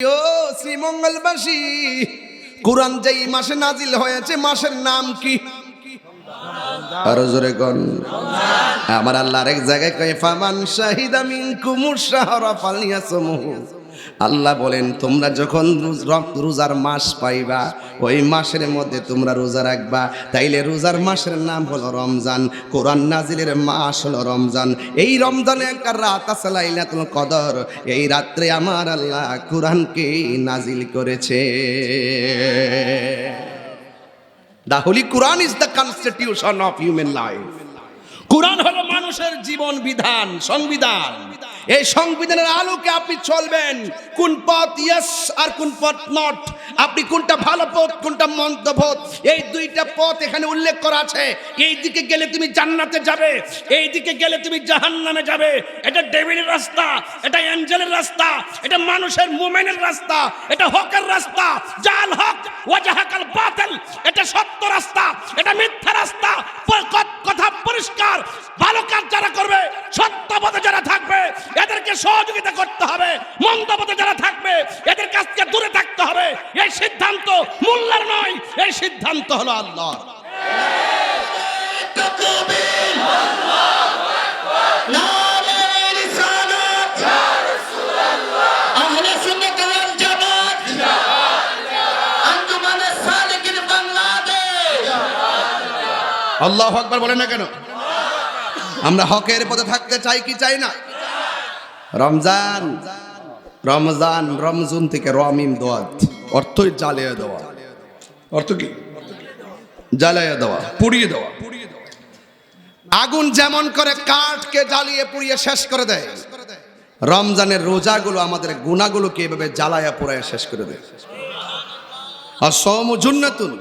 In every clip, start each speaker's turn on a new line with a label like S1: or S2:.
S1: ও শ্রীমঙ্গলবাসী, কোরআন যেই মাসে নাজিল হয়েছে, মাসের নাম কি? আরও জোরে কন। আমার আল্লাহ আরেক জায়গায় কয়ে, ফামান শাহিদা মিনকুমুর শাহরা ফালিয়াসমুহু। আল্লাহ বলেন, তোমরা যখন রোজার মাস পাইবা, ওই মাসের মধ্যে তোমরা রোজা রাখবা। তাইলে রোজার মাসের নাম হলো রমজান, কোরআন নাজিলের মাস হলো রমজান। এই রমজানে একটা রাত আছে লাইলাতুল কদর, এই রাত্রে আমার আল্লাহ কোরআনকে নাজিল করেছে। The holy Quran is the constitution of human life. কোরআন হলো মানুষের জীবন বিধান, সংবিধান। এই সংবিধানের আলোকে আপনি চলবেন। কোন পথ ইয়েস আর কোন পথ নট আপনি কোনটা ভালো পথ, কোনটা মন্দ পথ? এই দুইটা পথ এখানে উল্লেখ করা আছে। এই দিকে গেলে তুমি জান্নাতে যাবে। এই দিকে গেলে তুমি জাহান্নামে যাবে। এটা ডেভিলের রাস্তা, এটা অ্যাঞ্জেলের রাস্তা, এটা মানুষের মুমেনের রাস্তা, এটা হকের রাস্তা। জাল হক আল্লাহ আল্লাহ আকবার বলে না কেন? আমরা হকের পথে থাকতে চাই কি চাই না? রমজান রমজান, রমজুন থেকে রমিম দোয়াত অর্থই জালিয়ে দেওয়া। অর্থ কি? জ্বালিয়ে দেওয়া পুড়িয়ে দেওয়া। আগুন যেমন করে কাঠকে জ্বালিয়ে পুড়িয়ে শেষ করে দেয় রমজানের রোজাগুলো আমাদের গুণাগুলোকে এভাবে জ্বালায়া পোড়ায় শেষ করে দেয়। আর সৌম জুন্নাতুন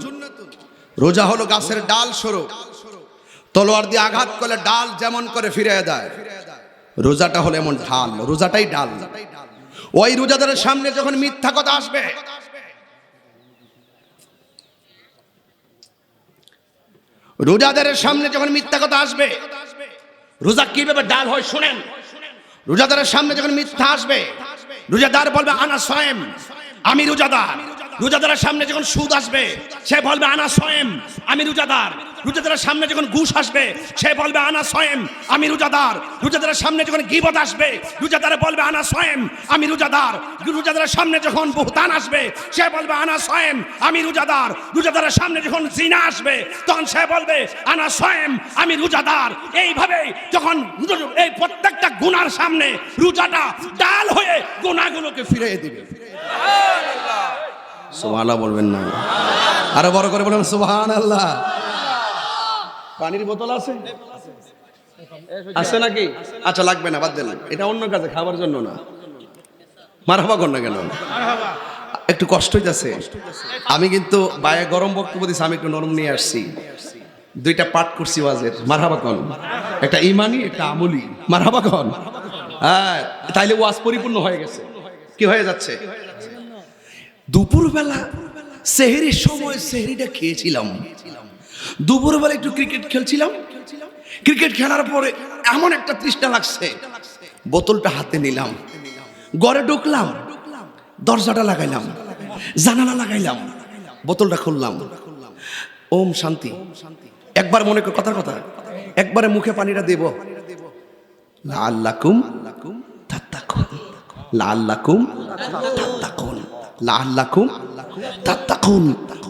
S1: রোজা হলো গাছের ডাল স্বরূপ। তলোয়ার দিয়ে আঘাত করলে ডাল যেমন করে ফিরে দেয় রোজাটা হলো এমন ঢাল রোজাটাই ডাল। ওই রোজাদারের সামনে যখন মিথ্যা কথা আসবে রোজাদারের সামনে যখন মিথ্যা কথা আসবে, রোজা কীভাবে ডাল হয় শুনেন? রোজাদারের সামনে যখন মিথ্যা আসবে, রোজাদার বলবে, আনা সয়েম, আমি রোজাদার। রোজাদারের সামনে যখন সুদ আসবে, সে বলবে, আনা সয়েম, আমি রোজাদার। রোজাদারের সামনে যখন ঘুষ আসবে, সে বলবে, আনা সয়েম, আমি রোজাদার। রোজাদারের সামনে যখন গিবত আসবে, রোজাদার বলবে, আনা সয়েম, আমি রোজাদার। রোজাদারের সামনে যখন বহুতান আসবে, সে বলবে, আনা সয়েম, আমি রোজাদার। রোজাদারের সামনে যখন জিনা আসবে, তখন সে বলবে, আনা সয়েম, আমি রোজাদার। এইভাবে যখন এই প্রত্যেকটা গুনার সামনে রোজাটা ডাল হয়ে গুনাগুলোকে ফিরিয়ে দিবে। সুবহানাল্লাহ। বলবেন না আরও বড় করে বলবেন সুবহান আল্লাহ পানির বোতল আছে? আছে নাকি? আচ্ছা লাগবে না, বাদ দেন। এটা অন্য কাজে খাবার জন্য না। মারহাবা কর না কেন? একটু কষ্ট হইতাছে। আমি কিন্তু বায়ে গরম বক্তব্য দিছি, আমি একটু নরম নিয়ে আসছি। দুইটা পাঠ করছি ওয়াজের। মারহাবা কন একটা ইমানি, একটা আমলি। মারহাবা কন হ্যাঁ তাইলে ওয়াজ পরিপূর্ণ হয়ে গেছে। কি হয়ে যাচ্ছে? দুপুরবেলা সেহেরির সময় সেহেরিটা খেয়েছিলাম। দুপুরবেলা একটু ক্রিকেট খেলছিলাম। ক্রিকেট খেলার পরে এমন একটা তৃষ্ণা লাগছে। বোতলটা হাতে নিলাম। ঘরে ঢুকলাম। দরজাটা লাগাইলাম। জানালা লাগাইলাম। বোতলটা খুললাম। ওম শান্তি। একবার মনে কর কথার কথা। একবারে মুখে পানিটা দেব। লাল্লাকুম তাত্তাকুন। লাল্লাকুম লাল্লাকুম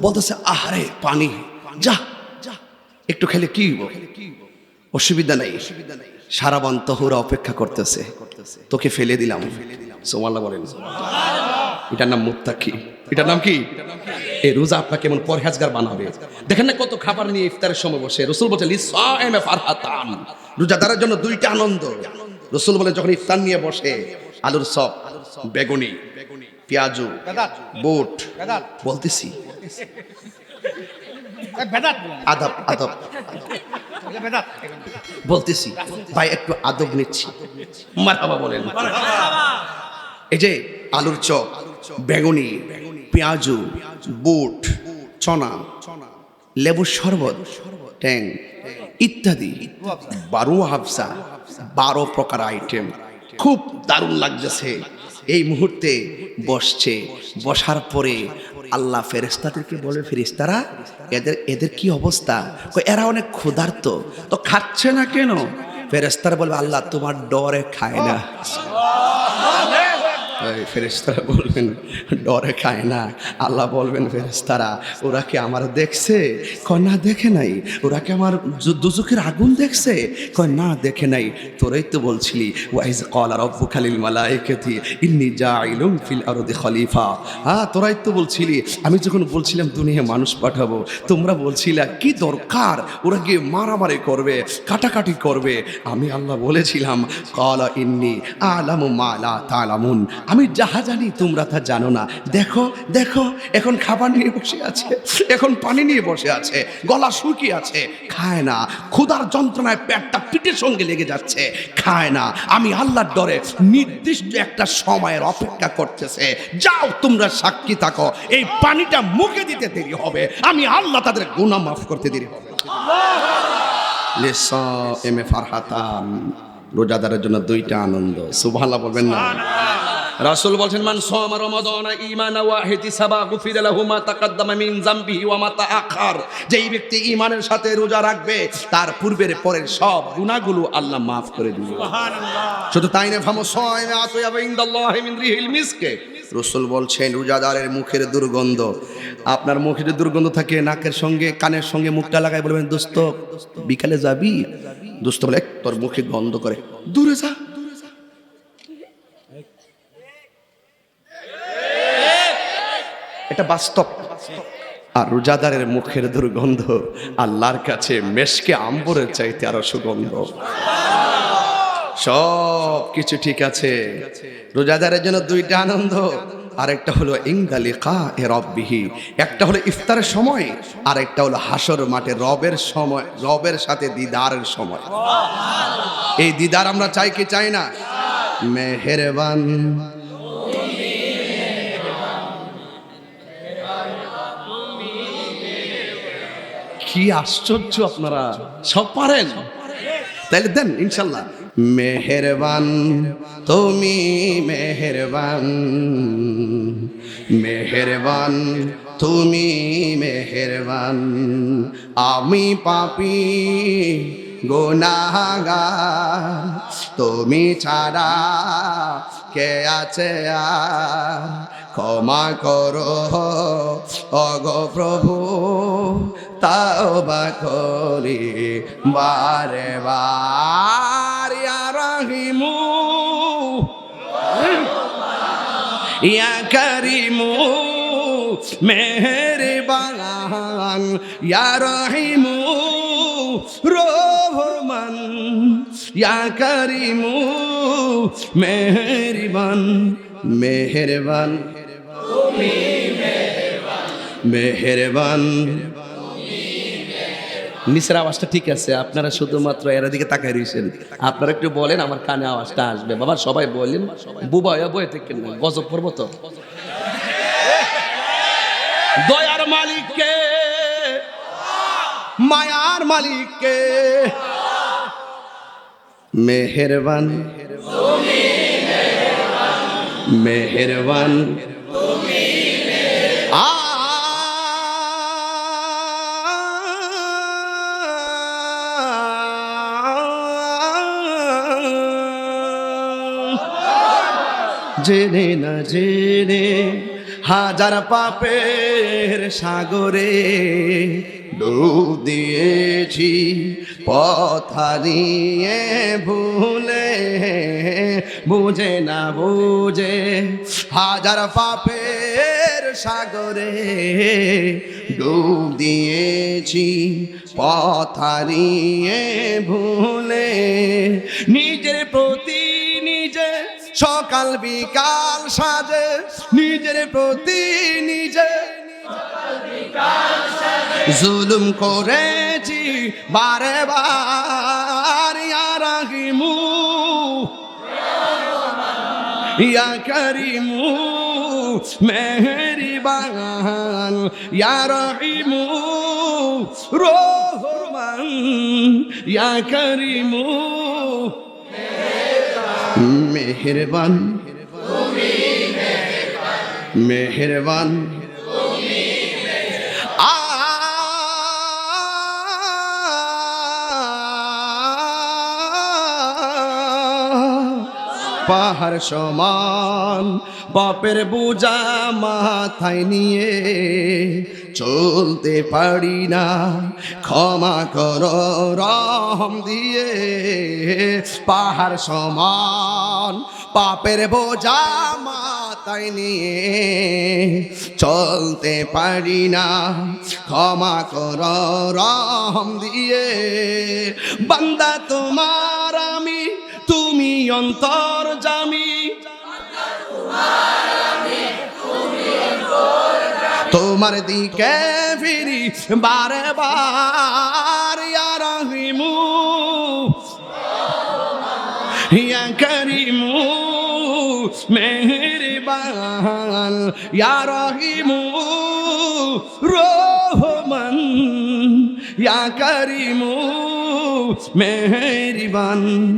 S1: বলতেছে, আহারে পানি। যা একটু খেলে কি? অসুবিধা নেই। সারাবান তহুরা অপেক্ষা করতেছে। তোকে ফেলে দিলাম। সোমাল্লা বলেন। এটার নাম মুত্তাকি। এটার নাম কি? এই রোজা আপনাকে কেমন পরহেজগার বানাবে। দেখেন না কত খাবার নিয়ে ইফতারের সময় বসে। রসুল বলছে ফারহাতান। রোজাদারের জন্য দুইটা আনন্দ। রসুল বলে, যখন ইফতার নিয়ে বসে, আলুর সব, বেগুনি পেঁয়াজু বুট বলতেছি। আদব আদব। বলতেছি ভাই একটু আদব নিচ্ছি। মারহাবা বলেন। এই যে আলুর চপ বেগুনি পেঁয়াজু বুট চনা লেবুর শরবত ট্যাং ইত্যাদি। বারো হাফসা বারো প্রকার আইটেম খুব দারুণ লাগতেছে। এই মুহূর্তে বসছে, বসার পরে আল্লাহ ফেরেস্তাদেরকে বলে ফেরিস্তারা এদের এদের কি অবস্থা? এরা অনেক ক্ষুধার্ত। তো খাচ্ছে না কেন? ফেরেস্তারা বলবে, আল্লাহ তোমার ডরে খায় না। ফেরেস্তারা বলবেন ডরে খায় না। আল্লাহ বলবেন ফেরেস্তারা ওরা কি আমার দেখছে? কয় না দেখে নাই? ওরা কি আমার দুজুকের আগুন দেখছে? কয় না দেখে নাই। তোরাই তো বলছিলি ওয়াইজ কলা রব্বু খালিল মালাইকাতি ইন্নি জাইলুম ফিল আরদি খলিফা। হ্যাঁ তোরাই তো বলছিলি, আমি যখন বলছিলাম দুনিয়া মানুষ পাঠাবো, তোমরা বলছিলে, কি দরকার? ওরা গিয়ে মারামারি করবে, কাটাকাটি করবে। আমি আল্লাহ বলেছিলাম কলা ইন্নি আলামু মালা তালামুন। আমি যাহা জানি তোমরা তা জানো না। দেখো দেখো, এখন খাবার নিয়ে বসে আছে, এখন পানি নিয়ে বসে আছে, গলা শুকিয়ে আছে। খায় না, ক্ষুধার যন্ত্রণায় পেটটা পিঠের সঙ্গে লেগে যাচ্ছে। খায় না, আমি আল্লাহর ডরে নির্দিষ্ট একটা সময়ের অপেক্ষা করতেছে। যাও, তোমরা সাক্ষী থাকো, এই পানিটা মুখে দিতে দেরি হবে। আমি আল্লাহ তাদের গুনাহ মাফ করতে দেরি হবে। এম এ ফারহাতান, রোজাদারের জন্য দুইটা আনন্দ। সুভালা বলবেন না? রাসূল বলছেন মান সামা রমাদানা ঈমানা ওয়া ইহতিসাবা গুফিরা লাহু মা তাকাদ্দামা মিন যামবিহি ওয়া মা তাআখার। যেই ব্যক্তি ঈমানের সাথে রোজা রাখবে তার পূর্বের পরের সব গুনাহগুলো আল্লাহ মাফ করে দিবে। শুধু তাই না ফামো সাইমে আতুয়া ইনদাল্লাহি মিন রিহিল মিসকে। রসুল বলছেন রোজাদারের মুখের দুর্গন্ধ আপনার মুখের দুর্গন্ধ থাকে নাকের সঙ্গে কানের সঙ্গে মুখটা লাগায় বলবেন দোস্ত বিকালে যাবি? দোস্ত বলে তোর মুখে গন্ধ করে। দূরে যা। এটা বাস্তব। আর রোজাদারের মুখের দুর্গন্ধ আল্লাহর কাছে মেশকে আম্বরের চাইতে আরও সুগন্ধ। সব কিছু ঠিক আছে। রোজাদারের জন্য দুইটা আনন্দ, আরেকটা হলো ইংদালি কা এ রব্বিহি, একটা হলো ইফতারের সময় আর একটা হলো হাসর মাঠে রবের সময়, রবের সাথে দিদারের সময়। এই দিদার আমরা চাই কি চাই না? মেহেরবান। কি আশ্চর্য আপনারা। সব পারেন? তাইলে দেন, ইনশাল্লাহ। মেহেরবান, তুমি মেহেরবান। মেহেরবান, তুমি মেহেরবান। আমি পাপি গোনাগার তুমি ছাড়া কে আছে ক্ষমা করো, অগ প্রভু। তাও বা করি, বারে বার, ইয়া রহিমু। ইয়া করিমু, মেহেরবান। ইয়া রহিমু রহমান ইয়া করিমু, মেহেরবান। মেহেরবান। মেহেরবান। নিচের আওয়াজটা ঠিক আছে, আপনারা শুধুমাত্র এর দিকে তাকাই রয়েছেন আপনারা একটু বলেন, আমার কানে আওয়াজটা আসবে। বাবা, সবাই বলেন, বুবা বয়ে থেকে গজব পড়ব তো। দয়ার মালিককে, মায়ার মালিককে, মেহেরবান মেহেরবান জেনে না জেনে হাজার পাপের সাগরে ডুব দিয়েছি পথারিয়ে ভুলে বুঝে না বুঝে হাজার পাপের সাগরে ডুব দিয়েছি পথারিয়ে ভুলে নিজের প্রতি সকাল বিকাল সাজে, নিজের প্রতি নিজে। জুলুম করেছি বারে বার, ইয়া রাহিমু। ইয়া করিমু, মেহরিবান, ইয়া রহিমু। রহমান ইয়া করিমু। মেহেরবান। মেহেরবান। পাহাড় সমান, বাপের বোঝা মাথায় নিয়ে চলতে পারি না। ক্ষমা কর, রহম দিয়ে পাহাড় সমান পাপের বোঝা মাথায় নিয়ে চলতে পারি না। ক্ষমা কর, রহম দিয়ে, বান্দা তোমার আমি তুমি অন্তর জামি। তোমার দিকে ফিরি বারে বার রহিমু। ইয়া করিমু, মেহরবান, ইয়া রহিমু। রহমান, ইয়া করিমু, মেহরবান।